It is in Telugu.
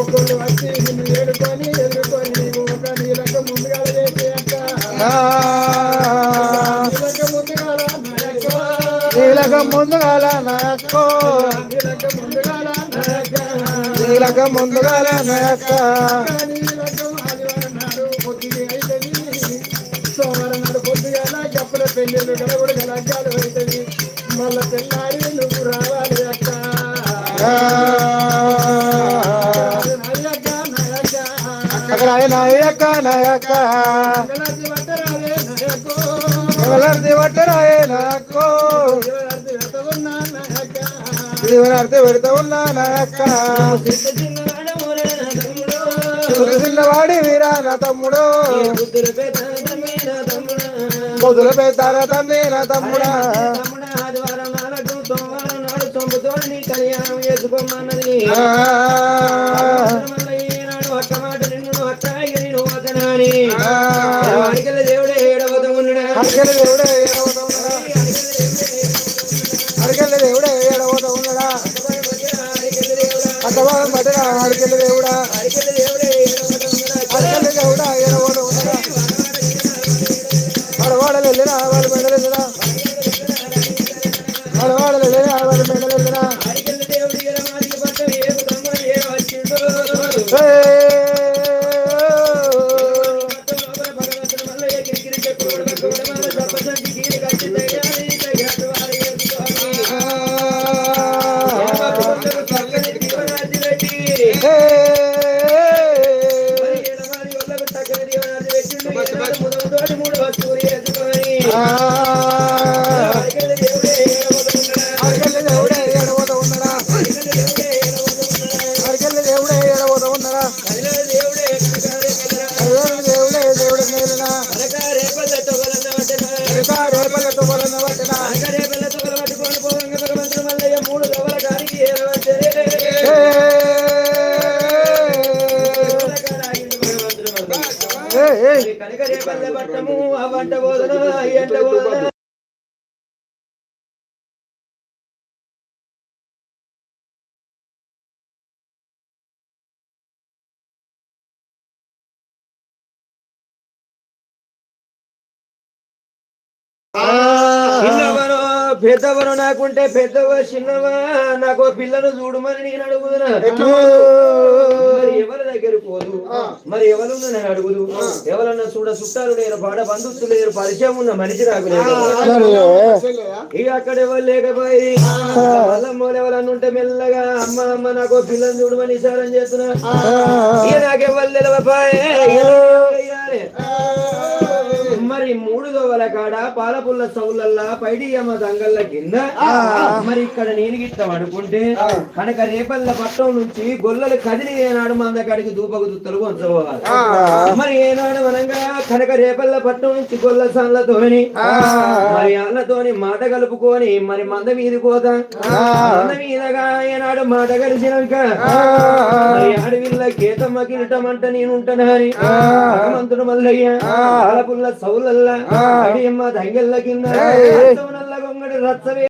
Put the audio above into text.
ఒక్కళ్ళు వచ్చి నిన్ను ఏడుకొని ఎదుర్కొని నీకు ఒక నీలక ముందుగా చేసి అక్క నీలక ముందుగాల నీలక ముందుగాల నీలక సోమవారం నాడు పొద్దుగా పెళ్ళిళ్ళు అవుతుంది మళ్ళా తెల్లారి నువ్వు రావాలి అక్క నాయక నాయక. నాయక్క గలతి వట్టరాలే నాయకో ఎవరర్థి పట్టరాయే నాయక్కో నాయక ఎవరర్థి పెడతా ఉన్నా నాయక్క చిన్నవాడి వీరా నా తమ్ముడు. మొదలు పెద్దార తమ్మి నా తమ్ముడా. కళ్యాణం చేసుకోమన్నది ఆ. అడిగల దేవుడే ఏడవద ఉన్నాడా అడిగెల దేవుడే ఏడవత ఉన్నాడా అడిగెల దేవుడే అడిగెల అడిగల అడిగెల వాళ్ళ కిరికిరి పల్లె పట్టము బోధన బోధన పెద్దవనో నాకుంటే పెద్దవ చిన్నవా నాకు పిల్లను చూడమని నేను అడుగుదునా మరి ఎవరి దగ్గర పోదు మరి ఎవరు నేను అడుగుదు ఎవరన్నా చూడ చుట్టాలు లేరు పాడ బంధుత్తులు లేరు పరిచయం ఉన్న మనిషి నాకు లేదు ఇక అక్కడ ఎవరు లేకపోయి ఎవరన్నా ఉంటే మెల్లగా అమ్మ అమ్మ నాకు పిల్లని చూడమని ఇషారం చేస్తున్నా ఇక మరి మూడు దోవల కాడ పాలపుల్ల సౌలల్లా పైడి అమ్మ దంగల్ల కింద. మరి ఇక్కడ నేను గిట్ట అనుకుంటే కనుక రేపల్ల పట్టం నుంచి గొల్లలు కదిలి ఏనాడు మంద కాడికి దూపకు దుత్తలు కొంచబోవాలి మరి ఏనాడు అనగా కనుక రేపల్ల పట్టం నుంచి గొల్ల సాన్లతోని మరి అన్నతోని మాట కలుపుకొని మరి మంద మీద పోతా. మంద మీదగా ఏనాడు మాట కలిసినాక మరి అడవిల్ల కేతమ్మ కిరటం అంట అని భగవంతుడు మల్లయ్య సౌలల్లా అడియమ్మ దంగెల్ల కింద రచ్చవే.